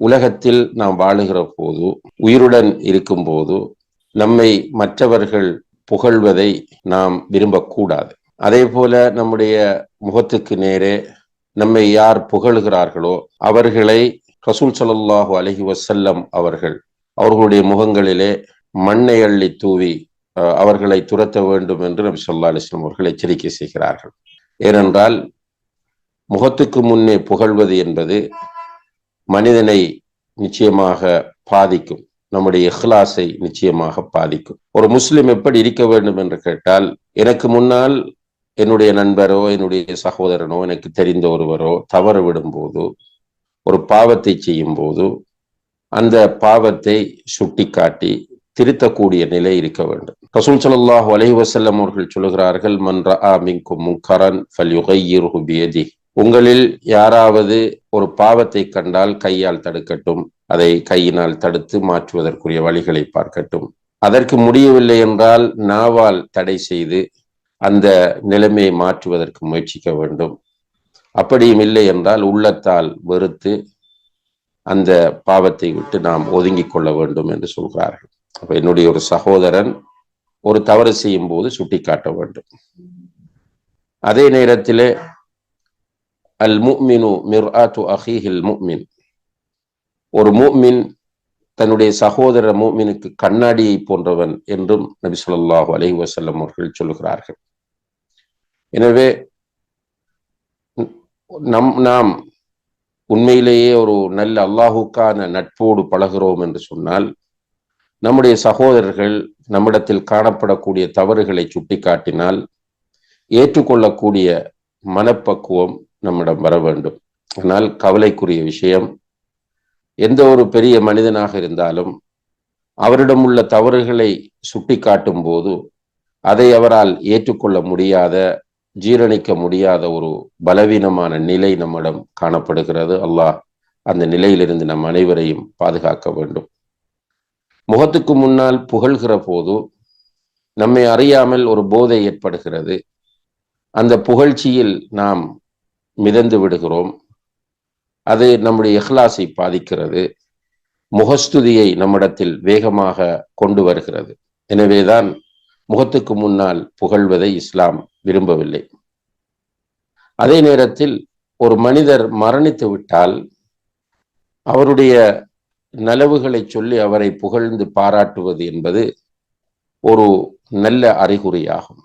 உலகத்தில் நாம் வாழுகிற போது உயிருடன் இருக்கும் போது நம்மை மற்றவர்கள் புகழ்வதை நாம் விரும்பக்கூடாது. அதே போல நம்முடைய முகத்துக்கு நேரே நம்மை யார் புகழுகிறார்களோ அவர்களை ரசூல் சல்லாஹூ அலஹி வசல்லம் அவர்கள் அவர்களுடைய முகங்களிலே மண்ணை அள்ளி தூவி அவர்களை துரத்த வேண்டும் என்று நபி சொல்லா அலிஸ்லாம் அவர்கள் எச்சரிக்கை செய்கிறார்கள். ஏனென்றால் முகத்துக்கு முன்னே புகழ்வது என்பது மனிதனை நிச்சயமாக பாதிக்கும். நம்முடைய இஹ்லாஸை நிச்சயமாக பாதிக்கும். ஒரு முஸ்லிம் எப்படி இருக்க வேண்டும் என்று கேட்டால் எனக்கு முன்னால் என்னுடைய நண்பரோ என்னுடைய சகோதரனோ எனக்கு தெரிந்த ஒருவரோ தவறு விடும்போது ஒரு பாவத்தை செய்யும் போது அந்த பாவத்தை சுட்டி காட்டி திருத்தக்கூடிய நிலை இருக்க வேண்டும். ரசூல் சல்லாஹூ அலஹி வசல்லம் அவர்கள் சொல்லுகிறார்கள் மன்ற மின்கும் முங்கரன் பியதி உங்களில் யாராவது ஒரு பாவத்தை கண்டால் கையால் தடுக்கட்டும். அதை கையினால் தடுத்து மாற்றுவதற்குரிய வழிகளை பார்க்கட்டும். அதற்கு முடியவில்லை என்றால் நாவால் தடை செய்து அந்த நிலைமையை மாற்றுவதற்கு முயற்சிக்க வேண்டும். அப்படியும் இல்லை என்றால் உள்ளத்தால் வெறுத்து அந்த பாவத்தை விட்டு நாம் ஒதுங்கிக் கொள்ள வேண்டும் என்று சொல்கிறார்கள். அப்ப என்னுடைய ஒரு சகோதரன் ஒரு தவறு செய்யும் போது சுட்டிக்காட்ட வேண்டும். அதே நேரத்திலே அல் முக்மினு மிர் அஹீஹில் முக்மின் ஒரு மூமின் தன்னுடைய சகோதர மூமினுக்கு கண்ணாடியை போன்றவன் என்றும் நபி சொல்லாஹு அலஹி வசல்லம் அவர்கள் சொல்லுகிறார்கள். எனவே நம் நாம் உண்மையிலேயே ஒரு நல்ல அல்லாஹுக்கான நட்போடு பழகிறோம் என்று சொன்னால் நம்முடைய சகோதரர்கள் நம்மிடத்தில் காணப்படக்கூடிய தவறுகளை சுட்டிக்காட்டினால் ஏற்றுக்கொள்ளக்கூடிய மனப்பக்குவம் நம்மிடம் வர வேண்டும். ஆனால் கவலைக்குரிய விஷயம் எந்த ஒரு பெரிய மனிதனாக இருந்தாலும் அவரிடம் உள்ள தவறுகளை சுட்டிக்காட்டும் போது அதை அவரால் ஏற்றுக்கொள்ள முடியாத ஜீரணிக்க முடியாத ஒரு பலவீனமான நிலை நம்மிடம் காணப்படுகிறது. அல்லாஹ் அந்த நிலையிலிருந்து நம் அனைவரையும் பாதுகாக்க வேண்டும். முகத்துக்கு முன்னால் புகழ்கிற போது நம்மை அறியாமல் ஒரு போதை ஏற்படுகிறது. அந்த புகழ்ச்சியில் நாம் மிதந்து விடுகிறோம். அது நம்முடைய இஹ்லாஸை பாதிக்கிறது. முகஸ்துதியை நம்மிடத்தில் வேகமாக கொண்டு வருகிறது. எனவேதான் முகத்துக்கு முன்னால் புகழ்வதை இஸ்லாம் விரும்பவில்லை. அதே நேரத்தில் ஒரு மனிதர் மரணித்து விட்டால் அவருடைய நலவுகளை சொல்லி அவரை புகழ்ந்து பாராட்டுவது என்பது ஒரு நல்ல அறிகுறியாகும்.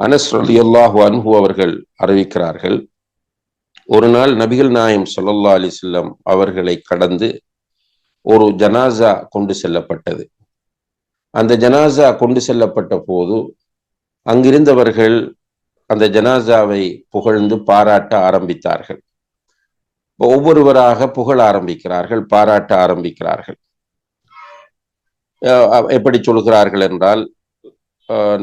அனஸ் அலி அல்லாஹு அன்ஹு அவர்கள் அறிவிக்கிறார்கள் ஒரு நாள் நபிகள் நாயம் சொல்லல்லா செல்லம் அவர்களை கடந்து ஒரு ஜனாசா கொண்டு செல்லப்பட்டது. அந்த ஜனாசா கொண்டு செல்லப்பட்ட போது அங்கிருந்தவர்கள் அந்த ஜனாசாவை புகழ்ந்து பாராட்ட ஆரம்பித்தார்கள். ஒவ்வொருவராக புகழ ஆரம்பிக்கிறார்கள் பாராட்ட ஆரம்பிக்கிறார்கள். எப்படி சொல்கிறார்கள் என்றால்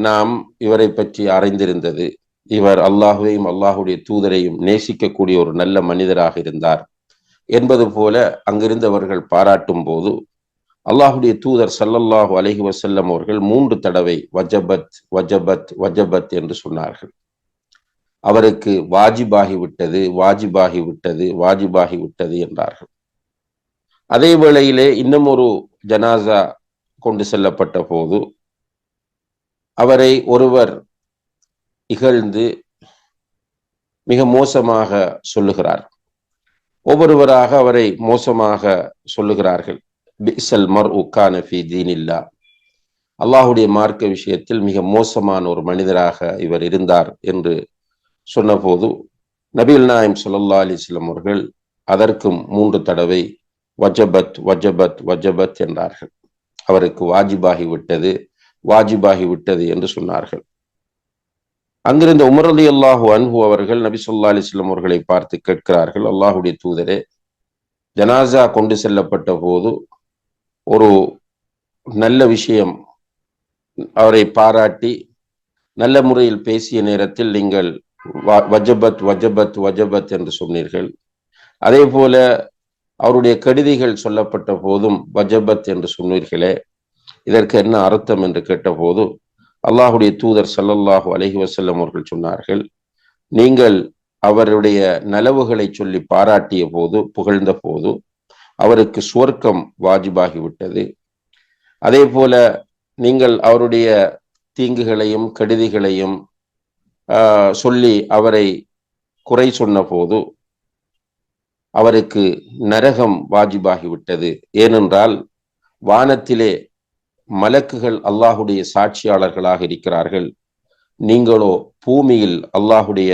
நாம் இவரை பற்றி அறிந்திருந்தது. இவர் அல்லாஹுவையும் அல்லாஹுடைய தூதரையும் நேசிக்கக்கூடிய ஒரு நல்ல மனிதராக இருந்தார் என்பது போல அங்கிருந்தவர்கள் பாராட்டும் போது அல்லாஹுடைய தூதர் சல்லல்லாஹு அலஹி வசல்லம் அவர்கள் மூன்று தடவை வஜபத் வஜபத் வஜபத் என்று சொன்னார்கள். அவருக்கு வாஜிபாகி விட்டது வாஜிபாகி விட்டது வாஜிபாகி விட்டது என்றார்கள். அதே வேளையிலே இன்னும் ஒரு ஜனாசா கொண்டு செல்லப்பட்ட போது அவரை ஒருவர் இகழ்ந்து மிக மோசமாக சொல்லுகிறார். ஒவ்வொருவராக அவரை மோசமாக சொல்லுகிறார்கள். பிசல் மர் உக்கான ஃபி தீனில்லா. அல்லாஹுடைய மார்க்க விஷயத்தில் மிக மோசமான ஒரு மனிதராக இவர் இருந்தார் என்று சொன்னபோது நபீல் நாயம் சுல்லா அலிஸ்லம் அவர்கள் அதற்கும் மூன்று தடவை வஜபத் வஜபத் வஜபத் என்றார்கள். அவருக்கு வாஜிபாகிவிட்டது வாஜிபாகி விட்டது என்று சொன்னார்கள். அங்கிருந்த உமர் அலி அல்லாஹு அன்ஹு அவர்கள் நபி சொல்லா அலிஸ்லம் அவர்களை பார்த்து கேட்கிறார்கள் அல்லாஹுடைய தூதரே ஜனாசா கொண்டு செல்லப்பட்ட போது ஒரு நல்ல விஷயம் அவரை பாராட்டி நல்ல முறையில் பேசிய நேரத்தில் நீங்கள் வஜபத் வஜபத் வஜபத் என்று சொன்னீர்கள். அதே போல அவருடைய கடிதைகள் சொல்லப்பட்ட போதும் வஜபத் என்று சொன்னீர்களே இதற்கு என்ன அர்த்தம் என்று கேட்டபோது அல்லாஹுடைய தூதர் சல்லல்லாஹு அலஹி வசல்லம் அவர்கள் சொன்னார்கள் நீங்கள் அவருடைய நலவுகளை சொல்லி பாராட்டிய போது புகழ்ந்த போது அவருக்கு சுவர்க்கம் வாஜிபாகிவிட்டது அதே போல நீங்கள் அவருடைய தீங்குகளையும் கெடுதிகளையும் சொல்லி அவரை குறை சொன்ன போது அவருக்கு நரகம் வாஜிபாகிவிட்டது ஏனென்றால் வானத்திலே மலக்குகள் அல்லாஹுடைய சாட்சியாளர்களாக இருக்கிறார்கள். நீங்களோ பூமியில் அல்லாஹுடைய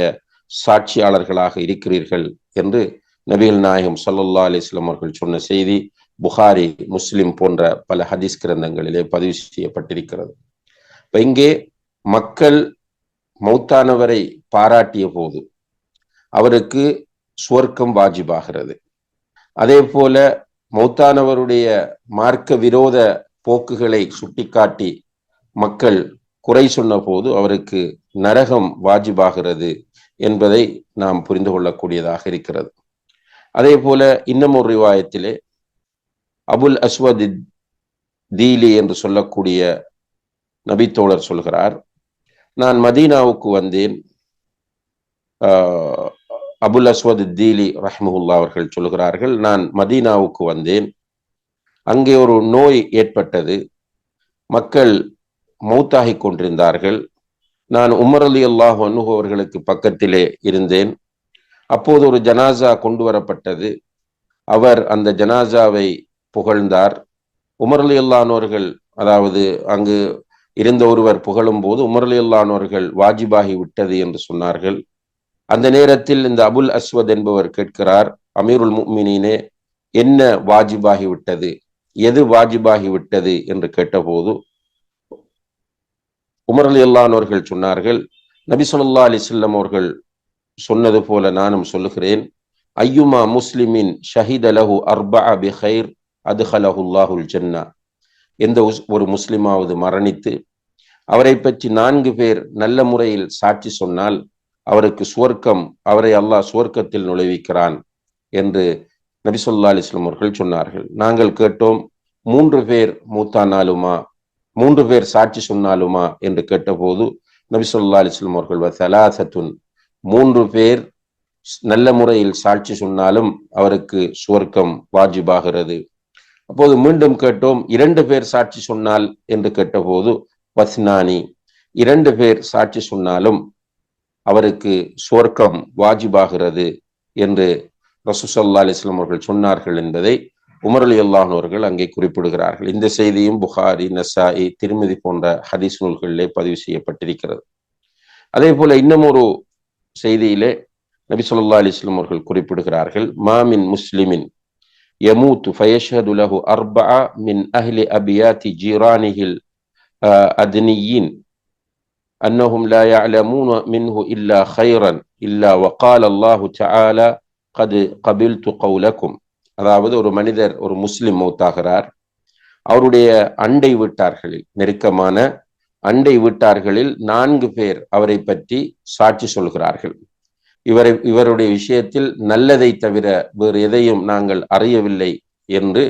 சாட்சியாளர்களாக இருக்கிறீர்கள் என்று நபிகள் நாயகம் சல்லல்லா அலிஸ்லாம் அவர்கள் சொன்ன செய்தி புகாரி முஸ்லிம் போன்ற பல ஹதீஸ் கிரந்தங்களிலே பதிவு செய்யப்பட்டிருக்கிறது. இப்ப இங்கே மக்கள் மௌத்தானவரை பாராட்டிய போது அவருக்கு சுவர்க்கம் வாஜிபாகிறது. அதே போல மௌத்தானவருடைய மார்க்க விரோத போக்குகளை சுட்டிக்காட்டி மக்கள் குறை சொன்ன போது அவருக்கு நரகம் வாஜிபாகிறது என்பதை நாம் புரிந்து கொள்ளக்கூடியதாக இருக்கிறது. அதே போல இன்னும் ஒரு ரிவாயத்திலே அபுல் அஸ்வத் தீலி என்று சொல்லக்கூடிய நபித்தோழர் சொல்கிறார் நான் மதீனாவுக்கு வந்தேன். அபுல் அஸ்வத் தீலி ரஹ்முல்லா அவர்கள் சொல்கிறார்கள் நான் மதீனாவுக்கு வந்தேன். அங்கே ஒரு நோய் ஏற்பட்டது. மக்கள் மௌத்தாகி கொண்டிருந்தார்கள். நான் உமர் அலி அல்லாஹ் அவர்களுக்கு பக்கத்திலே இருந்தேன். அப்போது ஒரு ஜனாசா கொண்டு வரப்பட்டது. அவர் அந்த ஜனாசாவை புகழ்ந்தார். உமர் அலி அல்லானோர்கள் அதாவது அங்கு இருந்த ஒருவர் புகழும் போது உமர் அலி அல்லானோர்கள் வாஜிபாகி விட்டது என்று சொன்னார்கள். அந்த நேரத்தில் இந்த அபுல் அஸ்வத் என்பவர் கேட்கிறார் அமீருல் முக்மினே என்ன வாஜிபாகி விட்டது? எது வாஜிபாகிவிட்டது என்று கேட்டபோது உமர் அலி அல்லானவர்கள் சொன்னார்கள் நபி சொல்லா அலிசல்லம் அவர்கள் சொன்னது போல நானும் சொல்லுகிறேன் ஐயுமா முஸ்லிமின் ஷஹீத் அலஹு அர்பா பிஹைர் அதுஹலஹுல்லாஹுல் ஜன்னா. எந்த ஒரு முஸ்லிமாவது மரணித்து அவரை பற்றி நான்கு பேர் நல்ல முறையில் சாட்சி சொன்னால் அவருக்கு சுவர்க்கம் அவரை அல்லாஹ் சுவர்க்கத்தில் நுழைவிக்கிறான் என்று நபி அலிஸ்லம் அவர்கள் சொன்னார்கள். நாங்கள் கேட்டோம் மூன்று பேர் மூத்தானாலுமா? மூன்று பேர் சாட்சி சொன்னாலுமா? என்று கேட்டபோது நபி அலிஸ்லம் அவர்கள் சலாசத்துன் மூன்று பேர் நல்ல முறையில் சாட்சி சொன்னாலும் அவருக்கு சுவர்க்கம் வாஜிபாகிறது. அப்போது மீண்டும் கேட்டோம் இரண்டு பேர் சாட்சி சொன்னால்? என்று கேட்டபோது வஸ்னானி. இரண்டு பேர் சாட்சி சொன்னாலும் அவருக்கு சுவர்க்கம் வாஜிபாகிறது என்று ரசூசல்லா அலிஸ்லாம் அவர்கள் சொன்னார்கள் என்பதை உமர் அலி அல்லாஹர்கள் அங்கே குறிப்பிடுகிறார்கள் இந்த செய்தியும் புகாரி நசாயி திருமதி போன்ற ஹதீஸ் நூல்களிலே பதிவு செய்யப்பட்டிருக்கிறது அதே போல இன்னும் ஒரு செய்தியிலே நபி சொல்லா அலிஸ்லாம் அவர்கள் குறிப்பிடுகிறார்கள் மாமின் முஸ்லிமின் يموت فيشهد له أربعة من أهل أبيات جيرانه الأدنيين أنهم لا يعلمون منه إلا خيرا إلا وقال الله تعالى கது கபில் து கவுலக்கும் அதாவது ஒரு மனிதர் ஒரு முஸ்லிம் மௌத்தாகிறார். அவருடைய அண்டை வீட்டார்களில் நெருக்கமான அண்டை வீட்டார்களில் நான்கு பேர் அவரை பற்றி சாட்சி சொல்கிறார்கள். இவரை இவருடைய விஷயத்தில் நல்லதை தவிர வேறு எதையும் நாங்கள் அறியவில்லை என்று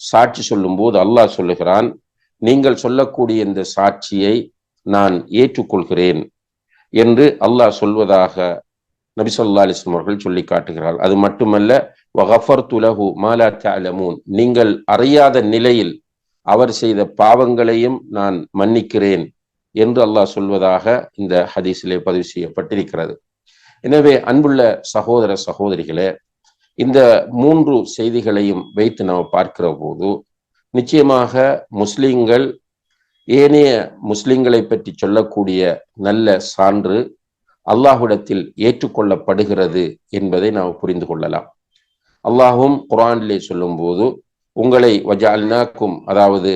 சாட்சி சொல்லும்போது அல்லாஹ் சொல்லுகிறான் நீங்கள் சொல்லக்கூடிய இந்த சாட்சியை நான் ஏற்றுக்கொள்கிறேன் என்று அல்லாஹ் சொல்வதாக நபி சொல்லா அலிஸ்லாம் அவர்கள் சொல்லி காட்டுகிறார்கள். அது மட்டுமல்ல வகஃபர் துலகு மாலா தலமூன் நீங்கள் அறியாத நிலையில் அவர் செய்த பாவங்களையும் நான் மன்னிக்கிறேன் என்று அல்லாஹ் சொல்வதாக இந்த ஹதீஸிலே பதிவு செய்யப்பட்டிருக்கிறது. எனவே அன்புள்ள சகோதர சகோதரிகளே இந்த மூன்று செய்திகளையும் வைத்து நாம் பார்க்கிற போது நிச்சயமாக முஸ்லிம்கள் ஏனைய முஸ்லிம்களை பற்றி சொல்லக்கூடிய நல்ல சான்று அல்லாஹுடத்தில் ஏற்றுக்கொள்ளப்படுகிறது என்பதை நாம் புரிந்து கொள்ளலாம். அல்லாஹும் குரானிலே சொல்லும் போது உங்களை வஜால்னாக்கும் அதாவது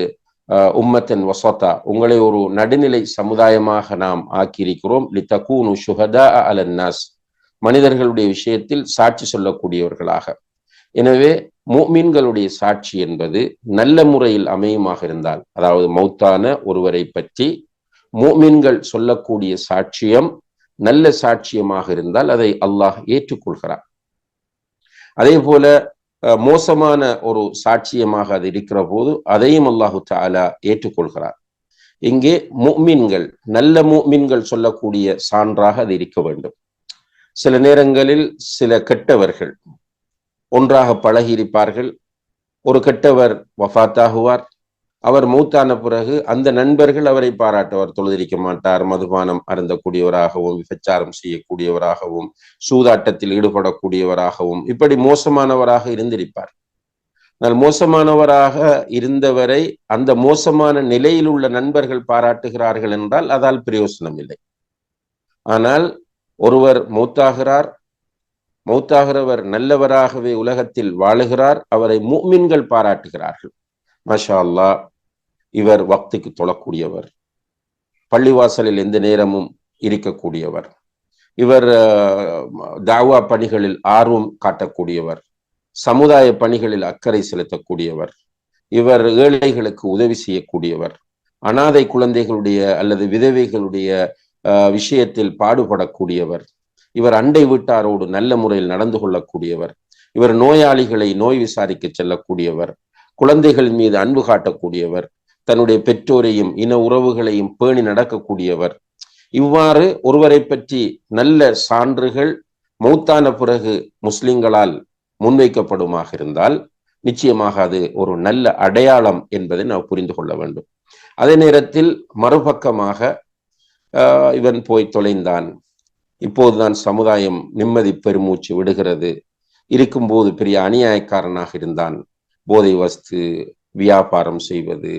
உம்மத்தன் வசத்தா உங்களை ஒரு நடுநிலை சமுதாயமாக நாம் ஆக்கியிருக்கிறோம். லித்தகூனு சுஹதா அலன்னாஸ். மனிதர்களுடைய விஷயத்தில் சாட்சி சொல்லக்கூடியவர்களாக. எனவே மீன்களுடைய சாட்சி என்பது நல்ல முறையில் அமையுமாக இருந்தால் அதாவது மௌத்தான ஒருவரை பற்றி மீன்கள் சொல்லக்கூடிய சாட்சியம் நல்ல சாட்சியமாக இருந்தால் அதை அல்லாஹ் ஏற்றுக்கொள்கிறார் அதே போல மோசமான ஒரு சாட்சியமாக அது இருக்கிற போது அதையும் அல்லாஹு தாலா ஏற்றுக்கொள்கிறார் இங்கே முக்மீன்கள் நல்ல முக்மீன்கள் சொல்லக்கூடிய சான்றாக அது இருக்க வேண்டும். சில நேரங்களில் சில கெட்டவர்கள் ஒன்றாக பழகி இருப்பார்கள் ஒரு கெட்டவர் வஃத்தாகுவார் அவர் மூத்தான பிறகு அந்த நண்பர்கள் அவரை பாராட்டுவார் தொழுதிரிக்க மாட்டார் மதுபானம் அருந்தக்கூடியவராகவும் விபச்சாரம் செய்யக்கூடியவராகவும் சூதாட்டத்தில் ஈடுபடக்கூடியவராகவும் இப்படி மோசமானவராக இருந்திருப்பார். ஆனால் மோசமானவராக இருந்தவரை அந்த மோசமான நிலையில் உள்ள நண்பர்கள் பாராட்டுகிறார்கள் என்றால் அதால் பிரயோசனம் இல்லை. ஆனால் ஒருவர் மௌத்தாகிறார் மௌத்தாகிறவர் நல்லவராகவே உலகத்தில் வாழுகிறார் அவரை மூமின்கள் பாராட்டுகிறார்கள். மஷா அல்லா இவர் வக்திக்கு தொழக்கூடியவர். பள்ளிவாசலில் எந்த நேரமும் இருக்கக்கூடியவர். இவர் தாவா பணிகளில் ஆர்வம் காட்டக்கூடியவர். சமுதாய பணிகளில் அக்கறை செலுத்தக்கூடியவர். இவர் ஏழைகளுக்கு உதவி செய்யக்கூடியவர். அனாதை குழந்தைகளுடைய அல்லது விதவைகளுடைய விஷயத்தில் பாடுபடக்கூடியவர். இவர் அண்டை வீட்டாரோடு நல்ல முறையில் நடந்து கொள்ளக்கூடியவர். இவர் நோயாளிகளை நோய் விசாரிக்க செல்லக்கூடியவர். குழந்தைகள் மீது அன்பு காட்டக்கூடியவர் தன்னுடைய பெற்றோரையும் இன உறவுகளையும் பேணி நடக்கக்கூடியவர். இவ்வாறு ஒருவரை பற்றி நல்ல சான்றுகள் மௌத்தான பிறகு முஸ்லிம்களால் முன்வைக்கப்படுமாக இருந்தால் நிச்சயமாக அது ஒரு நல்ல அடையாளம் என்பதை நாம் புரிந்து கொள்ள வேண்டும். அதே நேரத்தில் மறுபக்கமாக இவன் போய் தொலைந்தான். இப்போதுதான் சமுதாயம் நிம்மதி பெருமூச்சு விடுகிறது. இருக்கும்போது பெரிய அநியாயக்காரனாக இருந்தான். போதை வஸ்து வியாபாரம் செய்வது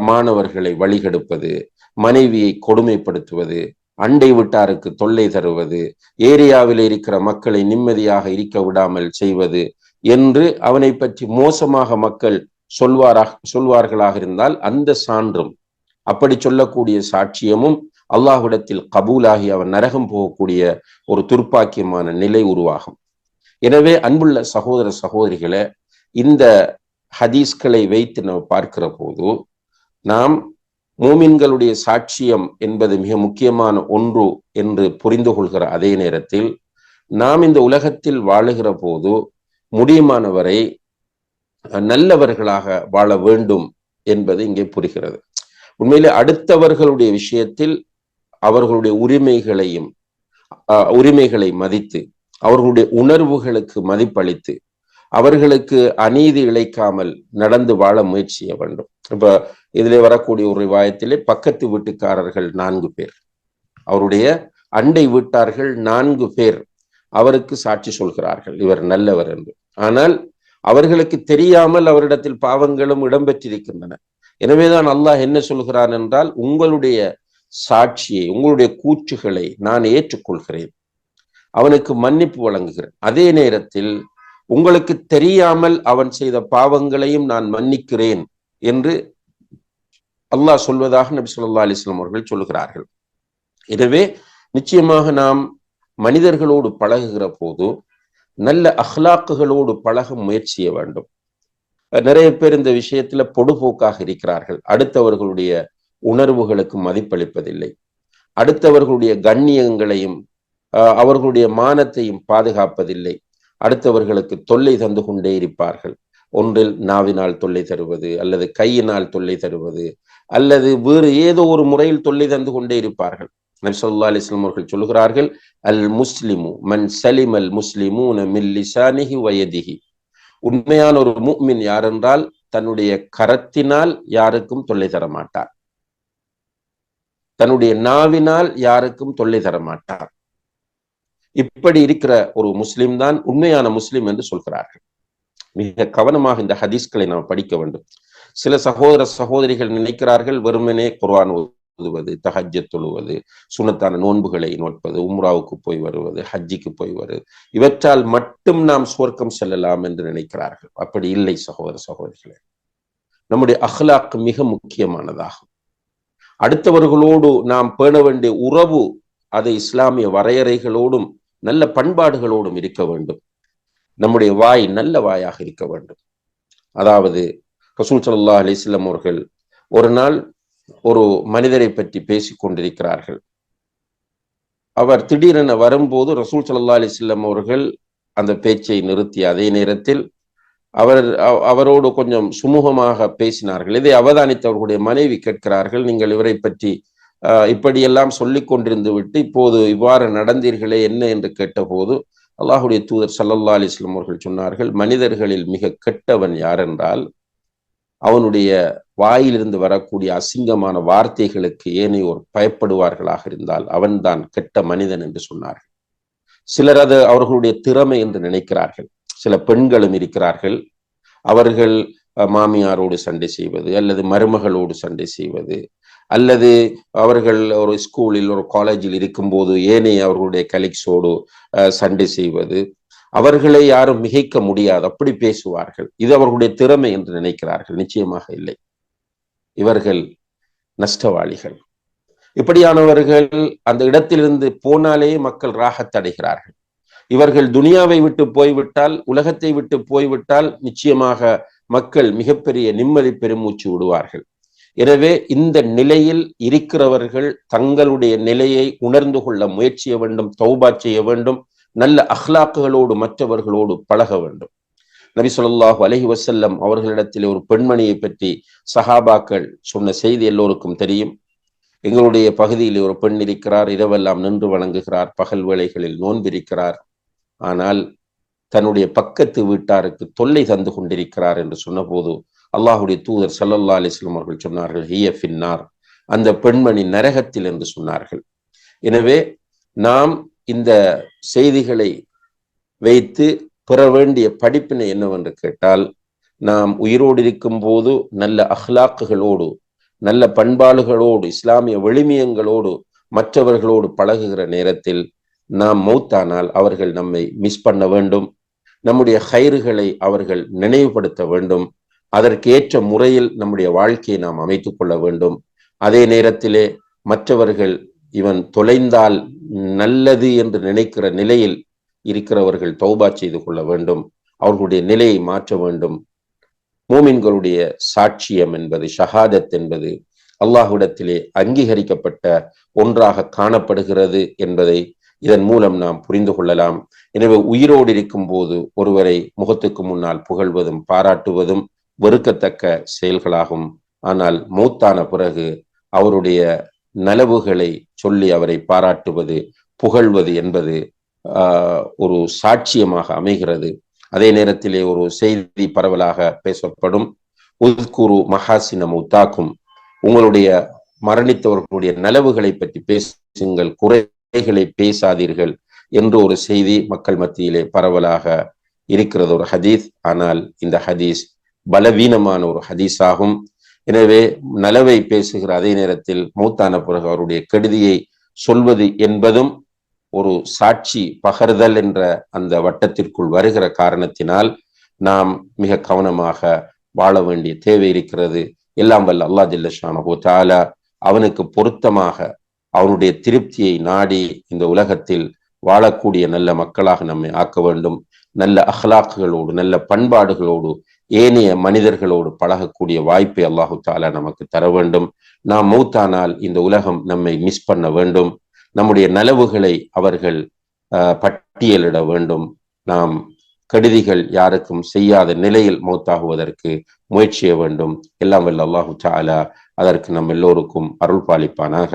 மாணவர்களை வழிகெடுப்பது மனைவியை கொடுமைப்படுத்துவது அண்டை விட்டாருக்கு தொல்லை தருவது ஏரியாவில் இருக்கிற மக்களை நிம்மதியாக இருக்க விடாமல் செய்வது என்று அவனை பற்றி மோசமாக மக்கள் சொல்வாராக சொல்வார்களாக இருந்தால் அந்த சான்றும் அப்படி சொல்லக்கூடிய சாட்சியமும் அல்லாஹ்விடத்தில் கபூலாகி அவன் நரகம் போகக்கூடிய ஒரு துர்ப்பாக்கியமான நிலை உருவாகும். எனவே அன்புள்ள சகோதர சகோதரிகளை இந்த ஹதீஸ்களை வைத்து நம்ம பார்க்கிற போது நாம் மூமின்களுடைய சாட்சியம் என்பது மிக முக்கியமான ஒன்று என்று புரிந்து கொள்கிற அதே நேரத்தில் நாம் இந்த உலகத்தில் வாழுகிற போது முடியுமானவரை நல்லவர்களாக வாழ வேண்டும் என்பது இங்கே புரிகிறது. உண்மையிலே அடுத்தவர்களுடைய விஷயத்தில் அவர்களுடைய உரிமைகளையும் உரிமைகளை மதித்து அவர்களுடைய உணர்வுகளுக்கு மதிப்பளித்து அவர்களுக்கு அநீதி இழைக்காமல் நடந்து வாழ முயற்சி செய்ய வேண்டும். இப்ப இதுல வரக்கூடிய ஒரு வாயத்திலே பக்கத்து வீட்டுக்காரர்கள் நான்கு பேர். அவருடைய அண்டை வீட்டார்கள் நான்கு பேர் அவருக்கு சாட்சி சொல்கிறார்கள். இவர் நல்லவர் என்று. ஆனால் அவர்களுக்கு தெரியாமல் அவரிடத்தில் பாவங்களும் இடம்பெற்றிருக்கின்றன. எனவேதான் அல்லாஹ் என்ன சொல்கிறான் என்றால் உங்களுடைய சாட்சியை உங்களுடைய கூற்றுகளை நான் ஏற்றுக்கொள்கிறேன். அவனுக்கு மன்னிப்பு வழங்குகிறேன். அதே நேரத்தில் உங்களுக்கு தெரியாமல் அவன் செய்த பாவங்களையும் நான் மன்னிக்கிறேன் என்று அல்லாஹ் சொல்வதாக நபி சொல்லா அலிஸ்லாம் அவர்கள் சொல்லுகிறார்கள். எனவே நிச்சயமாக நாம் மனிதர்களோடு பழகுகிற போது நல்ல அஹ்லாக்குகளோடு பழக முயற்சிய வேண்டும். நிறைய பேர் இந்த விஷயத்துல பொடுபோக்காக இருக்கிறார்கள். அடுத்தவர்களுடைய உணர்வுகளுக்கு மதிப்பளிப்பதில்லை. அடுத்தவர்களுடைய கண்ணியங்களையும் அவர்களுடைய மானத்தையும் பாதுகாப்பதில்லை. அடுத்தவர்களுக்கு தொல்லை தந்து கொண்டே இருப்பார்கள். ஒன்றில் நாவினால் தொல்லை தருவது அல்லது கையினால் தொல்லை தருவது அல்லது வேறு ஏதோ ஒரு முறையில் தொல்லை தந்து கொண்டே இருப்பார்கள். நபிசல்லா அலிஸ்லாம் அவர்கள் சொல்லுகிறார்கள் அல் முஸ்லிமு மன் சலிம் அல் முஸ்லிமு மில்லிசானிஹி வயதிஹி உண்மையான ஒரு மூமின் யாரென்றால் தன்னுடைய கரத்தினால் யாருக்கும் தொல்லை தரமாட்டார். தன்னுடைய நாவினால் யாருக்கும் தொல்லை தரமாட்டார். இப்படி இருக்கிற ஒரு முஸ்லிம் தான் உண்மையான முஸ்லிம் என்று சொல்கிறார்கள். மிக கவனமாக இந்த ஹதீஸ்களை நாம் படிக்க வேண்டும். சில சகோதர சகோதரிகள் நினைக்கிறார்கள் வெறுமனே குர்வான் ஓதுவது தஹஜ தொழுவது சுனத்தான நோன்புகளை நோட்பது உம்ராவுக்கு போய் வருவது ஹஜ்ஜிக்கு போய் வருவது இவற்றால் மட்டும் நாம் சுவர்க்கம் செல்லலாம் என்று நினைக்கிறார்கள். அப்படி இல்லை சகோதர சகோதரிகளே. நம்முடைய அஹ்லாக்கு மிக முக்கியமானதாகும். அடுத்தவர்களோடு நாம் பேண வேண்டிய உறவு அது இஸ்லாமிய வரையறைகளோடும் நல்ல பண்பாடுகளோடும் இருக்க வேண்டும். நம்முடைய வாய் நல்ல வாயாக இருக்க வேண்டும். அதாவது ரசூல் சல்லா அலிஸ்லாம் அவர்கள் ஒரு நாள் ஒரு மனிதரை பற்றி பேசிக் கொண்டிருக்கிறார்கள். அவர் திடீரென வரும்போது ரசூல் சல்லா அலிஸ்லாம் அவர்கள் அந்த பேச்சை நிறுத்தி அதே நேரத்தில் அவர் அவரோடு கொஞ்சம் சுமூகமாக பேசினார்கள். இதை அவதானித்தவர்களுடைய மனைவி கேட்கிறார்கள் நீங்கள் இவரை பற்றி இப்படியெல்லாம் சொல்லிக் கொண்டிருந்து விட்டு இப்போது இவ்வாறு நடந்தீர்களே என்ன என்று கேட்டபோது அல்லாஹுடைய தூதர் சல்லல்லா அலிஸ்லம் அவர்கள் சொன்னார்கள் மனிதர்களில் மிக கெட்டவன் யார் என்றால் அவனுடைய வாயிலிருந்து வரக்கூடிய அசிங்கமான வார்த்தைகளுக்கு ஏனையோர் பயப்படுவார்களாக இருந்தால் அவன்தான் கெட்ட மனிதன் என்று சொன்னார்கள். சிலர் அது அவர்களுடைய திறமை என்று நினைக்கிறார்கள். சில பெண்களும் இருக்கிறார்கள். அவர்கள் மாமியாரோடு சண்டை செய்வது அல்லது மருமகளோடு சண்டை செய்வது அல்லது அவர்கள் ஒரு ஸ்கூலில் ஒரு காலேஜில் இருக்கும்போது ஏனைய அவர்களுடைய கலிக்ஸோடு சண்டை செய்வது அவர்களை யாரும் மிகைக்க முடியாது. அப்படி பேசுவார்கள். இது அவர்களுடைய திறமை என்று நினைக்கிறார்கள். நிச்சயமாக இல்லை. இவர்கள் நஷ்டவாளிகள். இப்படியானவர்கள் அந்த இடத்திலிருந்து போனாலே மக்கள் ராகத்தடைகிறார்கள் இவர்கள் துனியாவை விட்டு போய்விட்டால் உலகத்தை விட்டு போய்விட்டால் நிச்சயமாக மக்கள் மிகப்பெரிய நிம்மதி பெருமூச்சு விடுவார்கள். எனவே இந்த நிலையில் இருக்கிறவர்கள் தங்களுடைய நிலையை உணர்ந்து கொள்ள முயற்சிய வேண்டும் தௌபா செய்ய வேண்டும் நல்ல அஹ்லாக்குகளோடு மற்றவர்களோடு பழக வேண்டும். நபி சொல்லாஹு அலஹி வசல்லம் அவர்களிடத்தில் ஒரு பெண்மணியை பற்றி சஹாபாக்கள் சொன்ன செய்தி எல்லோருக்கும் தெரியும். எங்களுடைய பகுதியில் ஒரு பெண் இருக்கிறார் இரவெல்லாம் நின்று வணங்குகிறார் பகல் வேளைகளில் நோன்பிருக்கிறார். ஆனால் தன்னுடைய பக்கத்து வீட்டாருக்கு தொல்லை தந்து கொண்டிருக்கிறார் என்று சொன்னபோது அல்லாஹுடைய தூதர் சல்லல்லா அலிஸ்லம் அவர்கள் சொன்னார்கள் ஹிய ஃபின்னார். அந்த பெண்மணி நரகத்தில் என்று சொன்னார்கள். எனவே நாம் இந்த செய்திகளை வைத்து பெற வேண்டிய படிப்பினை என்னவென்று கேட்டால் நாம் உயிரோடு இருக்கும் போது நல்ல அஹ்லாக்குகளோடு நல்ல பண்பாடுகளோடு இஸ்லாமிய வெளிமியங்களோடு மற்றவர்களோடு பழகுகிற நேரத்தில் நாம் மௌத்தானால் அவர்கள் நம்மை மிஸ் பண்ண வேண்டும். நம்முடைய ஹைறுகளை அவர்கள் நினைவுபடுத்த வேண்டும். அதற்கேற்ற முறையில் நம்முடைய வாழ்க்கையை நாம் அமைத்துக் கொள்ள வேண்டும். அதே நேரத்திலே மற்றவர்கள் இவன் தொலைந்தால் நல்லது என்று நினைக்கிற நிலையில் இருக்கிறவர்கள் தௌபா செய்து கொள்ள வேண்டும். அவர்களுடைய நிலையை மாற்ற வேண்டும். மூமின்களுடைய சாட்சியம் என்பது ஷஹாதத் என்பது அல்லாஹுடத்திலே அங்கீகரிக்கப்பட்ட ஒன்றாக காணப்படுகிறது என்பதை இதன் மூலம் நாம் புரிந்து கொள்ளலாம். எனவே உயிரோடு இருக்கும் போது ஒருவரை முகத்துக்கு முன்னால் புகழ்வதும் பாராட்டுவதும் வெறுக்கத்தக்க செயல்களாகும். ஆனால் மூத்தான பிறகு அவருடைய நலவுகளை சொல்லி அவரை பாராட்டுவது புகழ்வது என்பது ஒரு சாட்சியமாக அமைகிறது. அதே நேரத்திலே ஒரு செய்தி பரவலாக பேசப்படும். உத்குரு மகாசின முத்தாக்கும் உங்களுடைய மரணித்தவர்களுடைய நலவுகளை பற்றி பேசுங்கள் குறைகளை பேசாதீர்கள் என்று ஒரு செய்தி மக்கள் மத்தியிலே பரவலாக இருக்கிறது ஒரு ஹதீஸ். ஆனால் இந்த ஹதீஸ் பலவீனமான ஒரு ஹதீஸாகும். எனவே நலவை பேசுகிற அதே நேரத்தில் மூத்தான பிறகு அவருடைய கெடுதியை சொல்வது என்பதும் ஒரு சாட்சி பகர்தல் என்ற அந்த வட்டத்திற்குள் வருகிற காரணத்தினால் நாம் மிக கவனமாக வாழ வேண்டிய தேவை இருக்கிறது. எல்லாம் வல்ல அல்லா ஜில்லஷானஹோ தாலா அவனுக்கு பொருத்தமாக அவனுடைய திருப்தியை நாடி இந்த உலகத்தில் வாழக்கூடிய நல்ல மக்களாக நம்மை ஆக்க வேண்டும். நல்ல அஹ்லாக்குகளோடு நல்ல பண்பாடுகளோடு ஏனைய மனிதர்களோடு பழகக்கூடிய வாய்ப்பை அல்லாஹு தாலா நமக்கு தர வேண்டும். நாம் மூத்தானால் இந்த உலகம் நம்மை மிஸ் பண்ண வேண்டும். நம்முடைய நலவுகளை அவர்கள் பட்டியலிட வேண்டும். நாம் கடிதிகள் யாருக்கும் செய்யாத நிலையில் மௌத்தாகுவதற்கு முயற்சிய வேண்டும். எல்லாம் வல்ல அல்லாஹு சாலா அதற்கு நம் எல்லோருக்கும் அருள் பாலிப்பானாக.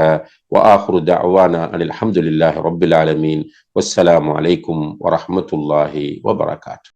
அனில் அஹமதுல்லாஹி ரபில் ஆலமீன். வஸ்ஸலாம் அலைக்கும் வரமத்துல்லாஹி வபரகாத்